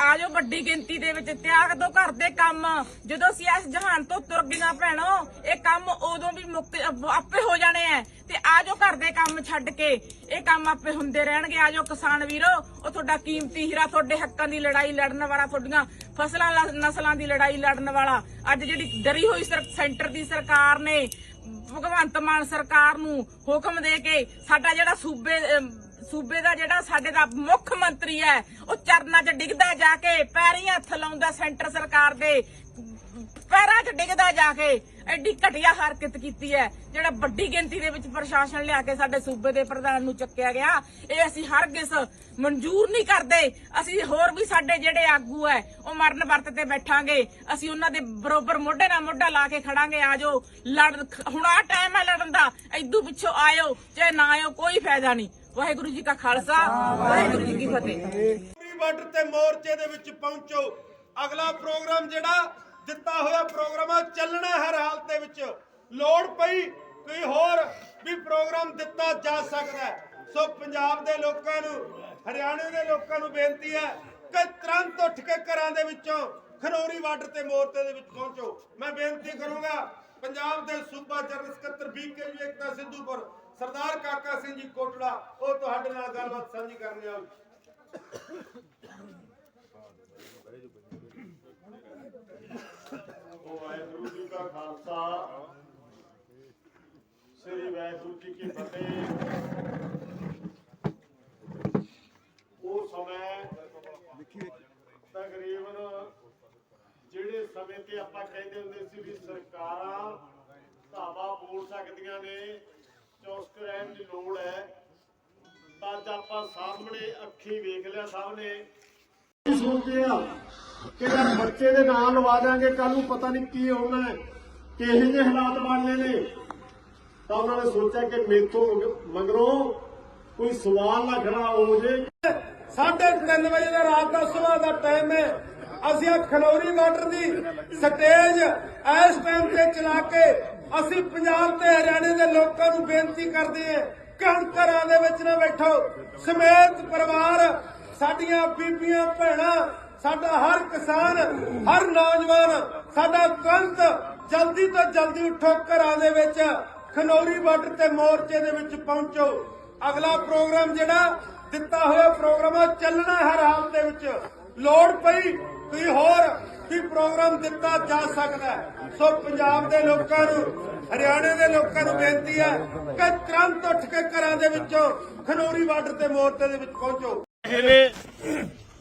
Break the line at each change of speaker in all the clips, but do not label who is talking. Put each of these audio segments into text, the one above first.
ਆਜੋ ਵੱਡੀ ਗਿਣਤੀ ਦੇ ਵਿੱਚ, ਤਿਆਗ ਦੋ ਘਰ ਦੇ ਕੰਮ। ਜਦੋਂ ਅਸੀਂ ਇਸ ਜਹਾਨ ਤੋਂ ਤੁਰ ਗਈਆਂ ਭੈਣੋ, ਇਹ ਕੰਮ ਉਦੋਂ ਵੀ ਮੁੱਕ, ਆਪੇ ਹੋ ਜਾਣੇ ਐ। ਤੇ ਆਜੋ ਘਰ ਦੇ ਕੰਮ ਛੱਡ ਕੇ। ਇਹ ਕੰਮ ਆਪੇ ਹੁੰਦੇ ਰਹਿਣਗੇ। ਆਜੋ ਕਿਸਾਨ ਵੀਰੋ, ਉਹ ਤੁਹਾਡਾ ਕੀਮਤੀ ਹੀਰਾ, ਤੁਹਾਡੇ ਹੱਕਾਂ ਦੀ ਲੜਾਈ ਲੜਨ ਵਾਲਾ, ਤੁਹਾਡੀਆਂ ਫਸਲਾਂ ਨਸਲਾਂ ਦੀ ਲੜਾਈ ਲੜਨ ਵਾਲਾ। ਅੱਜ ਜਿਹੜੀ ਡਰੀ ਹੋਈ ਸਰ- ਸੈਂਟਰ ਦੀ ਸਰਕਾਰ ਨੇ, ਭਗਵੰਤ ਮਾਨ ਸਰਕਾਰ ਨੂੰ ਹੁਕਮ ਦੇ ਕੇ ਸਾਡਾ ਜਿਹੜਾ ਸੂਬੇ ਸੂਬੇ ਦਾ ਜਿਹੜਾ ਸਾਡੇ ਦਾ ਮੁੱਖ ਮੰਤਰੀ ਹੈ, ਉਹ ਚਰਨਾਂ 'ਚ ਡਿੱਗਦਾ ਜਾ ਕੇ ਪੈਰੀਂ ਹੱਥ ਲਾਉਂਦਾ ਸੈਂਟਰ ਸਰਕਾਰ ਦੇ, ਪੈਰਾਂ 'ਚ ਡਿੱਗਦਾ ਜਾ ਕੇ, ਐਡੀ ਘਟੀਆ ਹਰਕਤ ਕੀਤੀ ਹੈ, ਜਿਹੜਾ ਵੱਡੀ ਗਿਣਤੀ ਦੇ ਵਿੱਚ ਪ੍ਰਸ਼ਾਸਨ ਲਿਆ ਕੇ ਸਾਡੇ ਸੂਬੇ ਦੇ ਪ੍ਰਧਾਨ ਨੂੰ ਚੱਕਿਆ ਗਿਆ। ਇਹ ਅਸੀਂ ਹਰਗਿਜ਼ ਮਨਜ਼ੂਰ ਨਹੀਂ ਕਰਦੇ। ਅਸੀਂ ਹੋਰ ਵੀ ਸਾਡੇ ਜਿਹੜੇ ਆਗੂ ਹੈ, ਉਹ ਮਰਨ ਵਰਤ ਤੇ ਬੈਠਾਂਗੇ। ਅਸੀਂ ਉਹਨਾਂ ਦੇ ਬਰੋਬਰ ਮੋਢੇ ਨਾਲ ਮੋਢਾ ਲਾ ਕੇ ਖੜਾਂਗੇ ਆਜੋ ਲੜ, ਹੁਣ ਆ ਟਾਈਮ ਹੈ ਲੜਨ ਦਾ। ਐਦੂ ਪਿੱਛੋਂ ਆਇਓ, ਚਾਹੇ ਨਾ ਆਇਓ, ਕੋਈ ਫਾਇਦਾ ਨਹੀਂ। ਵਾਹਿਗੁਰੂ ਜੀ ਕਾ ਖਾਲਸਾ, ਵਾਹਿਗੁਰੂ ਜੀ ਕੀ ਫਤਿਹ।
ਪੂਰੀ ਬਾਰਡਰ ਤੇ ਮੋਰਚੇ ਦੇ ਵਿੱਚ ਪਹੁੰਚੋ। ਅਗਲਾ ਪ੍ਰੋਗਰਾਮ ਜਿਹੜਾ ਦਿੱਤਾ ਹੋਇਆ ਪ੍ਰੋਗਰਾਮ ਆ, ਚੱਲਣਾ ਹਰ ਹਾਲਤ ਦੇ ਵਿੱਚ। ਲੋੜ ਪਈ ਕੋਈ ਹੋਰ ਵੀ ਪ੍ਰੋਗਰਾਮ ਦਿੱਤਾ ਜਾ ਸਕਦਾ ਹੈ। ਸੋ ਪੰਜਾਬ ਦੇ ਲੋਕਾਂ ਨੂੰ, ਹਰਿਆਣੇ ਦੇ ਲੋਕਾਂ ਨੂੰ ਬੇਨਤੀ ਹੈ ਕਿ ਤੁਰੰਤ ਉੱਠ ਕੇ ਘਰਾਂ ਦੇ ਵਿੱਚੋਂ ਖਨੌਰੀ ਬਾਰਡਰ ਤੇ ਮੋਰਚੇ ਦੇ ਵਿੱਚ ਪਹੁੰਚੋ। ਮੈਂ ਬੇਨਤੀ ਕਰੂੰਗਾ ਪੰਜਾਬ ਦੇ ਸੂਬਾ ਜਨਰਲ ਸਕੱਤਰ ਬੀਕੇ ਜੀ ਸਿੱਧੂਪੁਰ, ਸਰਦਾਰ ਕਾਕਾ ਸਿੰਘ ਜੀ ਕੋਟੜਾ, ਉਹ ਤੁਹਾਡੇ ਨਾਲ ਗੱਲਬਾਤ ਸਾਂਝੀ ਕਰਨ ਆਓ
ਵਾਹਿਗੁਰੂ ਜੀ ਕਾ ਖਾਲਸਾ, ਸ੍ਰੀ ਵਾਹਿਗੁਰੂ ਜੀ ਕੀ ਫਤਿਹ। ਉਹ ਸਮੇਂ ਤਕਰੀਬਨ ਸਮੇਂ ਤੇ ਆਪਾਂ ਕਹਿੰਦੇ ਹੁੰਦੇ ਸੀ ਵੀ ਸਰਕਾਰਾਂ ਧਾਵਾ ਬੋਲ ਸਕਦੀਆਂ ਨੇ ਚੌਸਕ ਰਹਿਣ ਦੀ ਲੋੜ ਹੈ। ਤਾਂ ਅੱਜ ਆਪਾਂ ਸਾਹਮਣੇ ਅੱਖੀ ਵੇਖ ਲਿਆ ਸਭ ਸੋਚਦੇ ਆ ਕਿ ਬੱਚੇ ਦੇ ਨਾਂ ਲਵਾ ਦਾਂਗੇ ਕੱਲ ਨੂੰ ਪਤਾ ਨਹੀਂ ਕੀ ਹੋਣਾ ਹੈ ਕਿਹੋ ਜਿਹੇ ਹਾਲਾਤ ਬਣਨੇ ਨੇ। ਤਾਂ ਉਹਨਾਂ ਨੇ ਸੋਚਿਆ ਕਿ ਮੇਥੋਂ ਮੰਗ- ਮਗਰੋਂ ਕੋਈ ਸਵਾਲ ਨਾ ਖੜਾ ਹੋ ਜੇ।
ਸਾਢੇ ਤਿੰਨ ਵਜੇ ਦਾ ਰਾਤ ਦਾ ਸਵੇਰ ਦਾ ਟਾਈਮ ਹੈ। ਅਸੀਂ ਆ ਖਨੌਰੀ ਬਾਰਡਰ ਦੀ ਸਟੇਜ ਇਸ ਟਾਈਮ ਤੇ ਚਲਾ ਕੇ ਅਸੀਂ ਪੰਜਾਬ ਤੇ ਹਰਿਆਣੇ ਦੇ ਲੋਕਾਂ ਨੂੰ ਬੇਨਤੀ ਕਰਦੇ ਹਾਂ ਕਿ ਘਰਾਂ ਦੇ ਵਿੱਚ ਨਾ ਬੈਠੋ। ਸਮੇਤ ਪਰਿਵਾਰ, ਸਾਡੀਆਂ ਬੀਬੀਆਂ, ਭੈਣਾਂ, ਸਾਡਾ ਹਰ ਕਿਸਾਨ, ਹਰ ਨੌਜਵਾਨ, ਸਾਡਾ ਤੁਰੰਤ ਜਲਦੀ ਤੋਂ ਜਲਦੀ ਉੱਠੋ ਘਰਾਂ ਦੇ ਵਿੱਚ ਖਨੌਰੀ ਬਾਰਡਰ ਤੇ ਮੋਰਚੇ ਦੇ ਵਿੱਚ ਪਹੁੰਚੋ। ਅਗਲਾ ਪ੍ਰੋਗਰਾਮ ਜਿਹੜਾ ਦਿੱਤਾ ਹੋਇਆ ਪ੍ਰੋਗਰਾਮ ਆ ਚੱਲਣਾ ਹਰ ਹਾਲ ਦੇ ਵਿੱਚ। ਲੋੜ ਪਈ ਕੋਈ ਹੋਰ ਵੀ ਪ੍ਰੋਗਰਾਮ ਦਿੱਤਾ ਜਾ ਸਕਦਾ ਸੋ ਪੰਜਾਬ ਦੇ ਲੋਕਾਂ ਨੂੰ, ਹਰਿਆਣੇ ਦੇ ਲੋਕਾਂ ਨੂੰ ਬੇਨਤੀ ਹੈ ਕਿ ਤੁਰੰਤ ਉੱਠ ਕੇ ਘਰਾਂ ਦੇ ਵਿੱਚੋਂ ਖਨੋਰੀ ਬਾਰਡਰ ਤੇ ਮੋਰਚੇ ਦੇ ਵਿੱਚ ਪਹੁੰਚੋ।
ਇਹ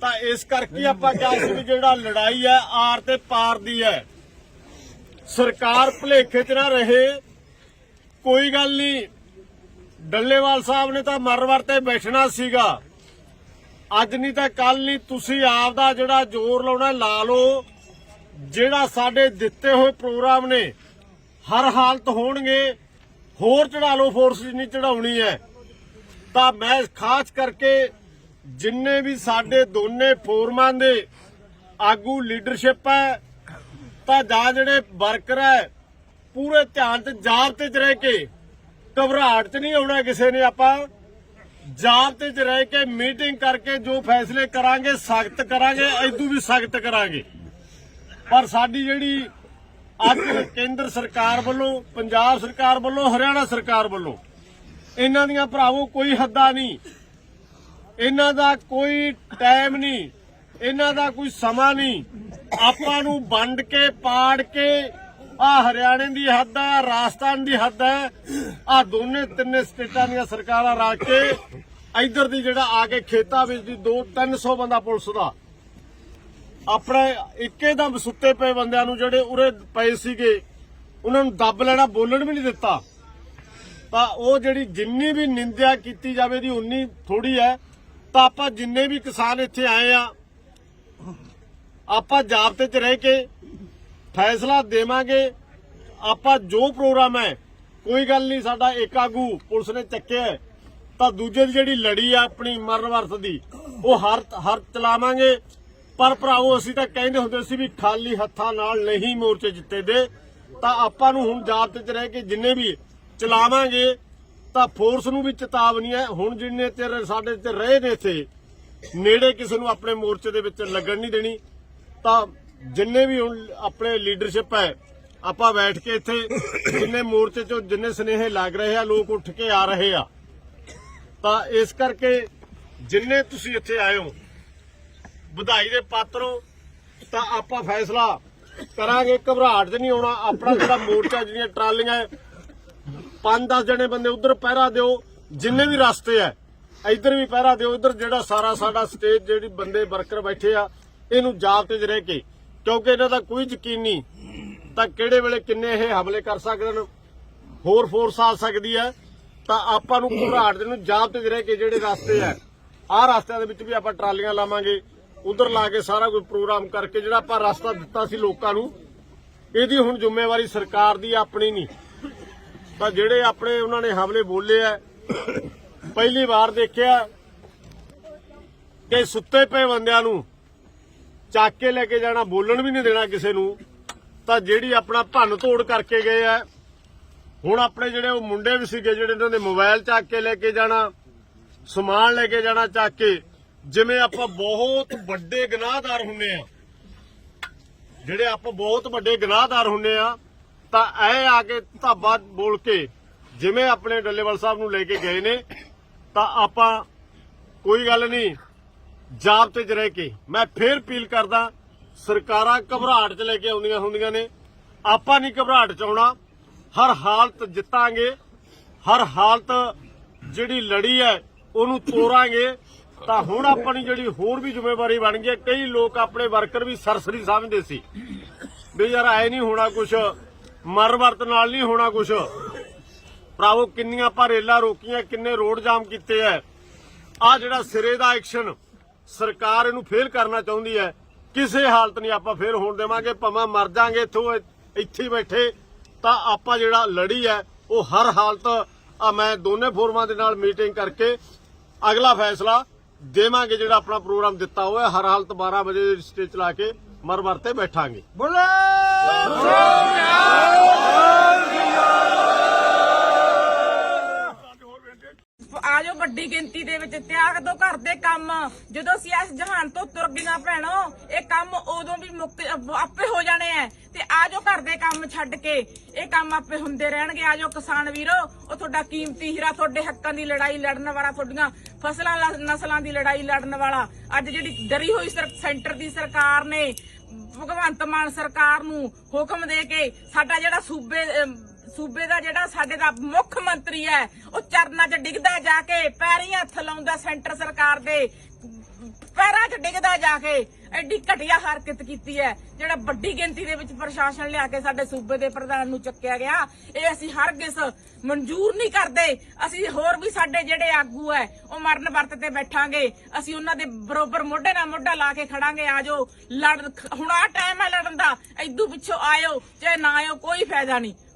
ਤਾਂ ਇਸ ਕਰਕੇ ਆਪਾਂ ਕਿਹਾ ਸੀ ਵੀ ਜਿਹੜਾ ਲੜਾਈ ਹੈ ਆਰ ਤੇ ਪਾਰ ਦੀ ਹੈ। ਸਰਕਾਰ ਭੁਲੇਖੇ 'ਚ ਨਾ ਰਹੇ। ਕੋਈ ਗੱਲ ਨਹੀਂ। ਡੱਲੇਵਾਲ ਸਾਹਿਬ ਨੇ ਤਾਂ ਮਰਵਰ ਤੇ ਬੈਠਣਾ ਸੀਗਾ। ਅੱਜ ਨਹੀਂ ਤਾਂ ਕੱਲ ਨਹੀਂ, ਤੁਸੀਂ ਆਪ ਦਾ ਜਿਹੜਾ ਜ਼ੋਰ ਲਾਉਣਾ ਲਾ ਲਓ, ਜਿਹੜਾ ਸਾਡੇ ਦਿੱਤੇ ਹੋਏ ਪ੍ਰੋਗਰਾਮ ਨੇ, ਹਰ ਹਾਲਤ ਹੋਣਗੇ, ਹੋਰ ਚੜਾ ਲਓ ਫੋਰਸ ਜਿੰਨੀ ਚੜਾਉਣੀ ਹੈ। ਤਾਂ ਮੈਂ ਖਾਸ ਕਰਕੇ ਜਿੰਨੇ ਵੀ ਸਾਡੇ ਦੋਨੇ ਫੋਰਮਾਂ ਦੇ ਆਗੂ ਲੀਡਰਸ਼ਿਪ ਹੈ, ਤਾਂ ਜਾਂ ਜਿਹੜੇ ਵਰਕਰ ਹੈ, ਪੂਰੇ ਧਿਆਨ ਤੇ ਜਾਬਤੇ ਤੇ ਰਹਿ ਕੇ ਘਬਰਾਹਟ 'ਚ ਨਹੀਂ ਆਉਣਾ ਕਿਸੇ ਨੇ ਆਪਾਂ। ਜਾਬਤੇ 'ਚ ਰਹਿ ਕੇ ਮੀਟਿੰਗ ਕਰਕੇ ਜੋ ਫੈਸਲੇ ਕਰਾਂਗੇ, ਸਖਤ ਕਰਾਂਗੇ ਐਦੂ ਵੀ ਸਖਤ ਕਰਾਂਗੇ। ਪਰ ਸਾਡੀ ਜਿਹੜੀ ਅੱਜ ਕੇਂਦਰ ਸਰਕਾਰ ਵੱਲੋਂ, ਪੰਜਾਬ ਸਰਕਾਰ ਵੱਲੋਂ, ਹਰਿਆਣਾ ਸਰਕਾਰ ਵੱਲੋਂ, ਇਹਨਾਂ ਦੀਆਂ ਭਰਾਵੋ ਕੋਈ ਹੱਦਾਂ ਨਹੀਂ। ਇਹਨਾਂ ਦਾ ਕੋਈ ਟਾਈਮ ਨਹੀਂ, ਇਹਨਾਂ ਦਾ ਕੋਈ ਸਮਾਂ ਨਹੀਂ। ਆਪਾਂ ਨੂੰ ਵੰਡ ਕੇ, ਪਾੜ ਕੇ ਆ ਹਰਿਆਣੇ ਦੀ ਹੱਦ ਹੈ ਰਾਜਸਥਾਨ ਦੀ ਹੱਦ ਹੈ। ਆ ਦੋਨੇ ਤਿੰਨੇ ਸਟੇਟਾਂ ਦੀਆਂ ਸਰਕਾਰਾਂ ਰਲ ਕੇ ਇਧਰ ਦੀ ਜਿਹੜਾ ਆ ਕੇ ਖੇਤਾਂ ਵਿੱਚ ਦੀ 2 300 ਬੰਦਾ ਪੁਲਿਸ ਦਾ। ਆਪਣੇ ਇੱਕੇ ਦਮ ਸੁੱਤੇ ਪਏ ਬੰਦਿਆਂ ਨੂੰ ਜਿਹੜੇ ਉਰੇ ਪਏ ਸੀਗੇ, ਉਹਨਾਂ ਨੂੰ ਦੱਬ ਲੈਣਾ, ਬੋਲਣ ਵੀ ਨਹੀਂ ਦਿੱਤਾ। ਤਾਂ ਉਹ ਜਿਹੜੀ ਜਿੰਨੀ ਵੀ ਨਿੰਦਿਆ ਕੀਤੀ ਜਾਵੇ ਦੀ ਉਨੀ ਥੋੜੀ ਹੈ। ਤਾਂ ਆਪਾਂ ਜਿੰਨੇ ਵੀ ਕਿਸਾਨ ਇੱਥੇ ਆਏ ਆ, ਆਪਾਂ ਜਾਬਤੇ 'ਚ ਰਹਿ ਕੇ ਫੈਸਲਾ ਦੇਵਾਂਗੇ। ਆਪਾਂ ਜੋ ਪ੍ਰੋਗਰਾਮ ਹੈ, ਕੋਈ ਗੱਲ ਨਹੀਂ, ਸਾਡਾ ਇੱਕ ਆਗੂ ਪੁਲਿਸ ਨੇ ਚੱਕਿਆ ਤਾਂ ਦੂਜੇ ਦੀ ਜਿਹੜੀ ਲੜੀ ਆ ਆਪਣੀ ਮਰਨ ਵਰਤ ਦੀ, ਉਹ ਹਰ ਹਰ ਚਲਾਵਾਂਗੇ। ਪਰ ਭਰਾਵੋ, ਅਸੀਂ ਤਾਂ ਕਹਿੰਦੇ ਹੁੰਦੇ ਸੀ ਵੀ ਖਾਲੀ ਹੱਥਾਂ ਨਾਲ ਨਹੀਂ ਮੋਰਚੇ ਜਿੱਤੇ ਦੇ ਤਾਂ ਆਪਾਂ ਨੂੰ ਹੁਣ ਜਾਬਤੇ 'ਚ ਰਹਿ ਕੇ ਜਿੰਨੇ ਵੀ ਚਲਾਵਾਂਗੇ, ਤਾਂ ਫੋਰਸ ਨੂੰ ਵੀ ਚੇਤਾਵਨੀ ਹੈ। ਹੁਣ ਜਿੰਨੇ ਚਿਰ ਸਾਡੇ ਤੇ ਰਹੇ ਨੇ ਇੱਥੇ, ਨੇੜੇ ਕਿਸੇ ਨੂੰ ਆਪਣੇ ਮੋਰਚੇ ਦੇ ਵਿੱਚ ਲੱਗਣ ਨਹੀਂ ਦੇਣੀ। ਤਾਂ ਜਿੰਨੇ ਵੀ ਹੁਣ ਆਪਣੇ ਲੀਡਰਸ਼ਿਪ ਹੈ, ਆਪਾਂ ਬੈਠ ਕੇ ਇੱਥੇ ਜਿੰਨੇ ਮੋਰਚੇ ਚੋਂ ਜਿੰਨੇ ਸਨੇਹ ਲੱਗ ਰਹੇ ਆ, ਲੋਕ ਉੱਠ ਕੇ ਆ ਰਹੇ ਆ। ਤਾਂ ਇਸ ਕਰਕੇ ਜਿੰਨੇ ਤੁਸੀਂ ਇੱਥੇ ਆਏ ਹੋ, ਵਧਾਈ ਦੇ ਪਾਤਰ ਹੋ ਤਾਂ ਆਪਾਂ ਫੈਸਲਾ ਕਰਾਂਗੇ, ਘਬਰਾਹਟ 'ਚ ਨਹੀਂ ਆਉਣਾ। ਆਪਣਾ ਜਿਹੜਾ ਮੋਰਚਾ, ਜਿਹੜੀਆਂ ਟਰਾਲੀਆਂ ਪੰਜ 10 ਜਣੇ ਬੰਦੇ ਉਧਰ ਪਹਿਰਾ ਦਿਓ, ਜਿੰਨੇ ਵੀ ਰਸਤੇ ਐ ਇੱਧਰ ਵੀ ਪਹਿਰਾ ਦਿਓ ਇੱਧਰ ਜਿਹੜਾ ਸਾਰਾ ਸਾਡਾ ਸਟੇਜ ਜਿਹੜੀ ਬੰਦੇ ਵਰਕਰ ਬੈਠੇ ਆ, ਇਹਨੂੰ ਜਾਬਤੇ 'ਚ ਰਹਿ ਕੇ ਕਿਉਂਕਿ ਇਹਨਾਂ ਦਾ ਕੋਈ ਯਕੀਨ ਨਹੀਂ, ਤਾਂ ਕਿਹੜੇ ਵੇਲੇ ਕਿੰਨੇ ਇਹ ਹਮਲੇ ਕਰ ਸਕਦੇ ਨੇ ਹੋਰ ਫੋਰਸ ਆ ਸਕਦੀ ਹੈ, ਤਾਂ ਆਪਾਂ ਨੂੰ ਘਬਰਾਹਟ ਦੇ ਨੂੰ ਜਾਬਤੇ 'ਚ ਰਹਿ ਕੇ ਜਿਹੜੇ ਰਸਤੇ ਆ, ਆਹ ਰਸਤਿਆਂ ਦੇ ਵਿੱਚ ਵੀ ਆਪਾਂ ਟਰਾਲੀਆਂ ਲਾਵਾਂਗੇ, ਉਧਰ ਲਾ ਕੇ ਸਾਰਾ ਕੋਈ ਪ੍ਰੋਗਰਾਮ ਕਰਕੇ ਜਿਹੜਾ ਆਪਾਂ ਰਸਤਾ ਦਿੱਤਾ ਸੀ ਲੋਕਾਂ ਨੂੰ, ਇਹਦੀ ਹੁਣ ਜ਼ਿੰਮੇਵਾਰੀ ਸਰਕਾਰ ਦੀ, ਆਪਣੀ ਨਹੀਂ। ਤਾਂ ਜਿਹੜੇ ਆਪਣੇ ਉਹਨਾਂ ਨੇ ਹਮਲੇ ਬੋਲੇ ਆ, ਪਹਿਲੀ ਵਾਰ ਦੇਖਿਆ ਕਿ ਸੁੱਤੇ ਪਏ ਬੰਦਿਆਂ ਨੂੰ ਚੱਕ ਕੇ ਲੈ ਕੇ ਜਾਣਾ, ਬੋਲਣ ਵੀ ਨਹੀਂ ਦੇਣਾ ਕਿਸੇ ਨੂੰ। ਤਾਂ ਜਿਹੜੀ ਆਪਣਾ ਭੰਨ ਤੋੜ ਕਰਕੇ ਗਏ ਆ, ਹੁਣ ਆਪਣੇ ਜਿਹੜੇ ਉਹ ਮੁੰਡੇ ਵੀ ਸੀਗੇ, ਜਿਹੜੇ ਇਹਨਾਂ ਦੇ ਮੋਬਾਈਲ ਚੱਕ ਕੇ ਲੈ ਕੇ ਜਾਣਾ, ਸਮਾਨ ਲੈ ਕੇ ਜਾਣਾ ਚੱਕ ਕੇ, ਜਿਵੇਂ ਆਪਾਂ ਬਹੁਤ ਵੱਡੇ ਗੁਨਾਹਗਾਰ ਹੁੰਨੇ ਆ। ਜਿਹੜੇ ਆਪਾਂ ਬਹੁਤ ਵੱਡੇ ਗੁਨਾਹਗਾਰ ਹੁੰਨੇ ਆ, ਤਾਂ ਐ ਆ ਕੇ ਧਾਬਾ ਬੋਲ ਕੇ, ਜਿਵੇਂ ਆਪਣੇ ਡੱਲੇਵਾਲ ਸਾਹਿਬ ਨੂੰ ਲੈ ਕੇ ਗਏ ਨੇ, ਤਾਂ ਆਪਾਂ ਕੋਈ ਗੱਲ ਨਹੀਂ ਜਾਬਤੇ 'ਚ ਰਹਿ ਕੇ ਮੈਂ ਫੇਰ ਅਪੀਲ ਕਰਦਾ, ਸਰਕਾਰਾਂ ਘਬਰਾਹਟ 'ਚ ਲੈ ਕੇ ਆਉਂਦੀਆਂ ਹੁੰਦੀਆਂ ਨੇ। ਆਪਾਂ ਨਹੀਂ ਘਬਰਾਹਟ 'ਚ ਆਉਣਾ। ਹਰ ਹਾਲਤ ਜਿੱਤਾਂਗੇ। ਹਰ ਹਾਲਤ ਜਿਹੜੀ ਲੜੀ ਹੈ, ਉਹਨੂੰ ਤੋਰਾਂਗੇ। ਤਾਂ ਹੁਣ ਆਪਣੀ ਜਿਹੜੀ ਹੋਰ ਵੀ ਜ਼ਿੰਮੇਵਾਰੀ ਬਣ ਗਈ ਕਈ ਲੋਕ ਆਪਣੇ ਵਰਕਰ ਵੀ ਸਰਸਰੀ ਸਮਝਦੇ ਸੀ। ਵੀ ਯਾਰ ਐ ਨਹੀਂ ਹੋਣਾ ਕੁਛ ਮਰ ਵਰਤ ਨਾਲ ਨਹੀਂ ਹੋਣਾ ਕੁਛ। ਭਰਾਵੋ, ਕਿੰਨੀਆਂ ਆਪਾਂ ਰੇਲਾਂ ਰੋਕੀਆਂ, ਕਿੰਨੇ ਰੋਡ ਜਾਮ ਕੀਤੇ ਐ ਆ ਜਿਹੜਾ ਸਿਰੇ ਦਾ ਐਕਸ਼ਨ ਸਰਕਾਰ ਇਹਨੂੰ ਫੇਲ ਕਰਨਾ ਚਾਹੁੰਦੀ ਹੈ। ਕਿਸੇ ਹਾਲਤ ਨਹੀਂ ਆਪਾਂ ਫੇਰ ਹੋਣ ਦੇਵਾਂਗੇ, ਭਾਵੇਂ ਮਰ ਜਾਾਂਗੇ ਇੱਥੋਂ, ਇੱਥੇ ਬੈਠੇ, ਤਾਂ ਆਪਾਂ ਜਿਹੜਾ ਲੜੀ ਹੈ, ਉਹ ਹਰ ਹਾਲਤ, ਆ ਮੈਂ ਦੋਨੇ ਫੋਰਮਾਂ ਦੇ ਨਾਲ ਮੀਟਿੰਗ ਕਰਕੇ ਅਗਲਾ ਫੈਸਲਾ ਦੇਵਾਂਗੇ ਜਿਹੜਾ ਆਪਣਾ ਪ੍ਰੋਗਰਾਮ ਦਿੱਤਾ ਹੋਇਆ, ਹਰ ਹਾਲਤ 12 ਵਜੇ ਸਟੇਜ ਚਲਾ ਕੇ ਮਰ ਮਰ ਤੇ ਬੈਠਾਂਗੇ।
ਆਜੋ ਵੱਡੀ ਗਿਣਤੀ ਦੇ ਵਿੱਚ ਤਿਆਗ ਦੋ ਘਰ ਦੇ ਕੰਮ। ਜਦੋਂ ਅਸੀਂ ਇਸ ਜਹਾਨ ਤੋਂ ਤੁਰ ਗਈਆਂ ਭੈਣੋ, ਇਹ ਕੰਮ ਉਦੋਂ ਵੀ ਮੁੱਕ, ਆਪੇ ਹੋ ਜਾਣੇ ਐ। ਤੇ ਆਜੋ ਘਰ ਦੇ ਕੰਮ ਛੱਡ ਕੇ। ਇਹ ਕੰਮ ਆਪੇ ਹੁੰਦੇ ਰਹਿਣਗੇ। ਆਜੋ ਕਿਸਾਨ ਵੀਰੋ, ਉਹ ਤੁਹਾਡਾ ਕੀਮਤੀ ਹੀਰਾ, ਤੁਹਾਡੇ ਹੱਕਾਂ ਦੀ ਲੜਾਈ ਲੜਨ ਵਾਲਾ, ਤੁਹਾਡੀਆਂ ਫਸਲਾਂ ਨਸਲਾਂ ਦੀ ਲੜਾਈ ਲੜਨ ਵਾਲਾ। ਅੱਜ ਜਿਹੜੀ ਡਰੀ ਹੋਈ ਸਰ- ਸੈਂਟਰ ਦੀ ਸਰਕਾਰ ਨੇ, ਭਗਵੰਤ ਮਾਨ ਸਰਕਾਰ ਨੂੰ ਹੁਕਮ ਦੇ ਕੇ ਸਾਡਾ ਜਿਹੜਾ ਸੂਬੇ ਸੂਬੇ ਦਾ ਜਿਹੜਾ ਸਾਡੇ ਦਾ ਮੁੱਖ ਮੰਤਰੀ ਹੈ, ਉਹ ਚਰਨਾਂ 'ਚ ਡਿੱਗਦਾ ਜਾ ਕੇ, ਪੈਰੀਂ ਹੱਥ ਲਾਉਂਦਾ ਸੈਂਟਰ ਸਰਕਾਰ ਦੇ, ਪੈਰਾਂ 'ਚ ਡਿੱਗਦਾ ਜਾ ਕੇ, ਐਡੀ ਘਟੀਆ ਹਰਕਤ ਕੀਤੀ ਹੈ, ਜਿਹੜਾ ਵੱਡੀ ਗਿਣਤੀ ਦੇ ਵਿੱਚ ਪ੍ਰਸ਼ਾਸਨ ਲਿਆ ਕੇ ਸਾਡੇ ਸੂਬੇ ਦੇ ਪ੍ਰਧਾਨ ਨੂੰ ਚੱਕਿਆ ਗਿਆ। ਇਹ ਅਸੀਂ ਹਰਗਿਜ਼ ਮਨਜ਼ੂਰ ਨਹੀਂ ਕਰਦੇ। ਅਸੀਂ ਹੋਰ ਵੀ ਸਾਡੇ ਜਿਹੜੇ ਆਗੂ ਹੈ, ਉਹ ਮਰਨ ਵਰਤ ਤੇ ਬੈਠਾਂਗੇ। ਅਸੀਂ ਉਹਨਾਂ ਦੇ ਬਰੋਬਰ ਮੋਢੇ ਨਾਲ ਮੋਢਾ ਲਾ ਕੇ ਖੜਾਂਗੇ ਆਜੋ ਲੜ, ਹੁਣ ਆ ਟਾਈਮ ਹੈ ਲੜਨ ਦਾ ਐਦੂ ਪਿੱਛੋਂ ਆਇਓ, ਚਾਹੇ ਨਾ ਆਇਓ, ਕੋਈ ਫਾਇਦਾ ਨਹੀਂ।